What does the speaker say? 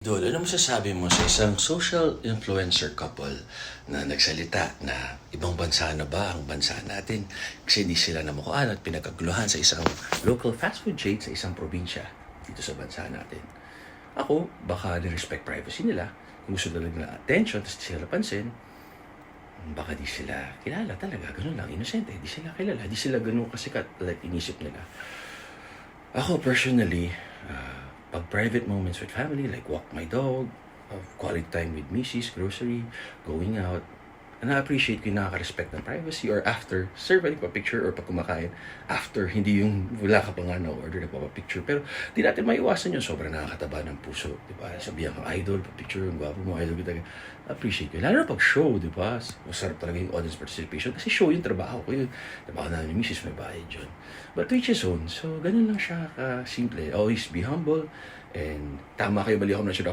Dol, ano masasabi mo sa isang social influencer couple na nagsalita na ibang bansa na ba ang bansa natin kasi di sila namukuan at pinagkaguluhan sa isang local fast food chain sa isang probinsya dito sa bansa natin. Ako, baka ni-respect privacy nila. Kung gusto nila ng attention, tapos sila pansin, baka di sila kilala talaga. Ganun lang, inosente. Di sila kilala. Di sila ganun kasikat like inisip nila. Ako personally, private moments with family, like walk my dog, uh, quality time with Mrs., grocery, going out, na-appreciate ko yung nakaka-respect ng privacy or after, sir, pwede pa picture or pag kumakain, after, hindi yung wala ka pa nga na order, nagpapapicture. Pero di natin maiwasan yun, sobrang nakakataba ng puso, di ba? Sabihan kang idol, pa-picture, ang gwapo mo, idol kita. Appreciate ko. Lalo na pag show, di ba? Masarap talaga yung audience participation. Kasi show yung trabaho ko yun. Trabaho namin ni Mrs. may bayad yun. But to each his own. So, ganun lang siya ka-simple. Always be humble. And tama kayo, bali ako na siya.